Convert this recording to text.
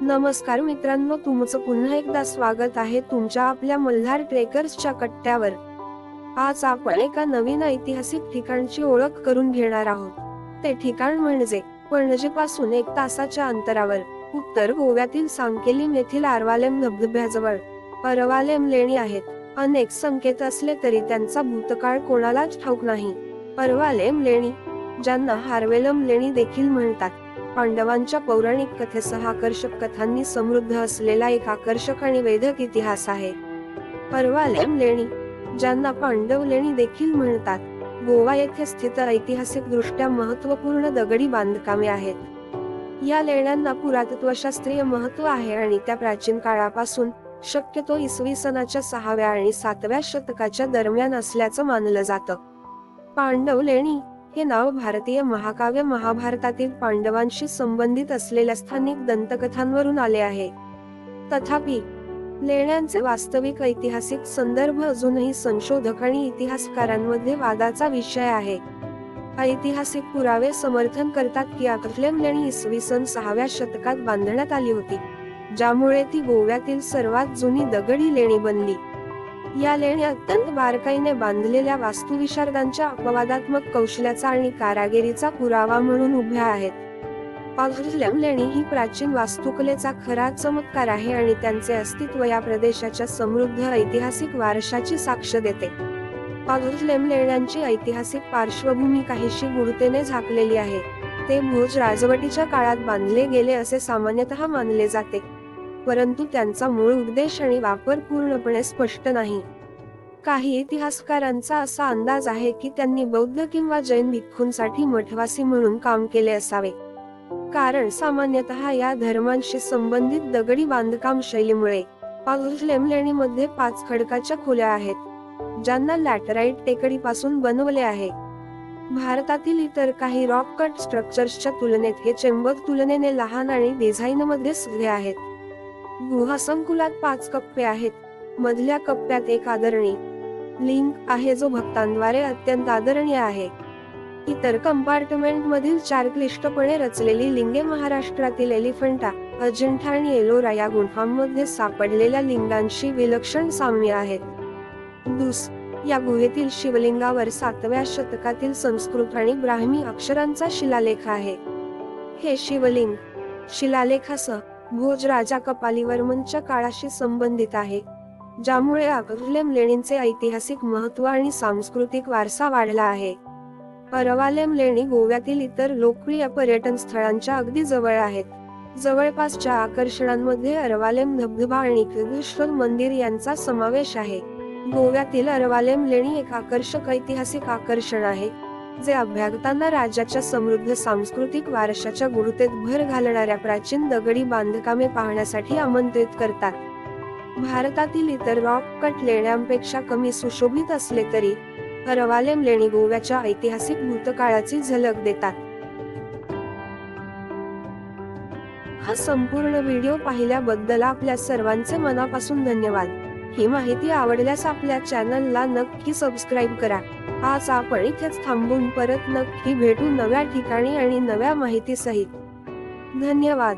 नमस्कार मित्रांनो तुमचं पुन्हा एकदा स्वागत आहे तुमच्या आपल्या मल्हार ट्रेकर्सच्या कट्ट्यावर. आज आपण एका नवीन ऐतिहासिक ठिकाणची ओळख करून घेणार आहोत. ते ठिकाण म्हणजे पणजीपासून एक तासाच्या अंतरावर उत्तर गोव्यातील सांकेलिम येथील आरवालेम धबधब्याजवळ. परवालेम लेणी आहेत. अनेक संकेत असले तरी त्यांचा भूतकाळ कोणालाच ठाऊक नाही. परवालेम लेणी ज्यांना हार्वेलम लेणी देखील म्हणतात. पांडवांच्या पौराणिक कथेसह आकर्षक कथांनी समृद्ध असलेला एक आकर्षक आणि वेधक इतिहास आहे. परवालेम लेणी ज्यांना पांडव लेणी देखील म्हणतात गोवा येथे स्थित ऐतिहासिक दृष्ट्या महत्त्वपूर्ण दगडी बांधकामे आहेत. या लेण्यांना पुरातत्वशास्त्रीय महत्त्व आहे आणि त्या प्राचीन काळापासून शक्यतो इसवी सनाच्या सहाव्या आणि सातव्या शतकाच्या दरम्यान असल्याचं मानलं जातं. पांडव लेणी हे नाव भारतीय महाकाव्य महाभारतातील पांडवांशी संबंधित असलेल्या स्थानिक दंतकथांवरून आले आहे. तथापि लेण्यांचे वास्तविक ऐतिहासिक संदर्भ अजूनही संशोधक आणि इतिहासकारांमध्ये वादाचा विषय आहे. ऐतिहासिक पुरावे समर्थन करतात की आकलेम लेणी इसवी सन सहाव्या शतकात बांधण्यात आली होती ज्यामुळे ती गोव्यातील सर्वात जुनी दगडी लेणी बनली. या लेण्या अत्यंत बारकाईने बांधलेल्या वास्तुविशारदांच्या अपवादात्मक कौशल्याचा आणि कारागिरीचा पुरावा म्हणून उभ्या आहेत. पाझुलम लेणी ही प्राचीन वास्तुकलेचा खरा चमत्कार आहे आणि त्यांचे अस्तित्व या प्रदेशाच्या समृद्ध ऐतिहासिक वारशाची साक्ष देते. पाझुलम लेण्यांची ऐतिहासिक पार्श्वभूमी काहीशी गुढतेने झाकलेली आहे. ते भोज राजवटीच्या काळात बांधले गेले असे सामान्यतः मानले जाते. परंतु त्यांचा मूळ उद्देश आणि वापर पूर्णपणे स्पष्ट नाही. काही इतिहासकारांचा असा अंदाज आहे की त्यांनी बौद्ध किंवा जैन भिक्खूंसाठी मठवासी म्हणून काम केले असावे. कारण सामान्यतः या धर्मांशी संबंधित दगडी बांधकाम शैलीमुळे पाझुलेम लेणीमध्ये पाच खडकाच्या खोल्या आहेत ज्यांना लॅटराईट टेकडीपासून बनवले आहे. भारतातील इतर काही रॉक कट स्ट्रक्चर्सच्या तुलनेत हे चेंबक तुलनेने लहान आणि डिझाईनमध्ये सुधे आहेत. गुहा संकुलात पाच कप्पे आहेत. मधल्या कप्प्यात एक आदरणी. लिंग आहे जो भक्तांद्वारे अत्यंत आदरणीय आहे. इतर कंपार्टमेंट मधील चार क्लिष्टपणे रचलेली लिंगे महाराष्ट्रातील एलिफंटा अजिंठा आणि एलोरा या गुंफांमध्ये सापडलेल्या लिंगांशी विलक्षण साम्य आहेत. दुस या गुहेतील शिवलिंगावर सातव्या शतकातील संस्कृत आणि ब्राह्मी अक्षरांचा शिलालेख आहे. हे शिवलिंग शिलालेखासह भोज राजा कपालीवर्मनच्या काळाशी संबंधित आहे ज्यामुळे अकलेम लेणींचे ऐतिहासिक महत्त्व आणि सांस्कृतिक वारसा वाढला आहे. परवालेम लेणी गोव्यातील इतर लोकप्रिय पर्यटन स्थळांच्या अगदी जवळ आहेत. जवळपासच्या आकर्षणांमध्ये अरवालेम धबधबा आणि कृष्ण मंदिर यांचा समावेश आहे. गोव्यातील अरवालेम लेणी एक आकर्षक ऐतिहासिक आकर्षण आहे. जे अभ्यागतांना राज्याच्या समृद्ध सांस्कृतिक वारशाच्या गुरुतेत भर घालणाऱ्या प्राचीन दगडी बांधकामे पाहण्यासाठी आमंत्रित करतात. भारतातील इतर रॉक कट लेण्यांपेक्षा कमी सुशोभित असले तरी हरवालेम लेणी गोव्याच्या ऐतिहासिक भूतकाळाची झलक देतात. हा संपूर्ण व्हिडिओ पाहिल्याबद्दल आपल्या सर्वांचे मनापासून धन्यवाद. ही माहिती आवडल्यास आपल्या चॅनलला नक्की सबस्क्राईब करा. आज आपण इथेच थांबून परत नक्की भेटू नव्या ठिकाणी आणि नव्या माहितीसहित. धन्यवाद.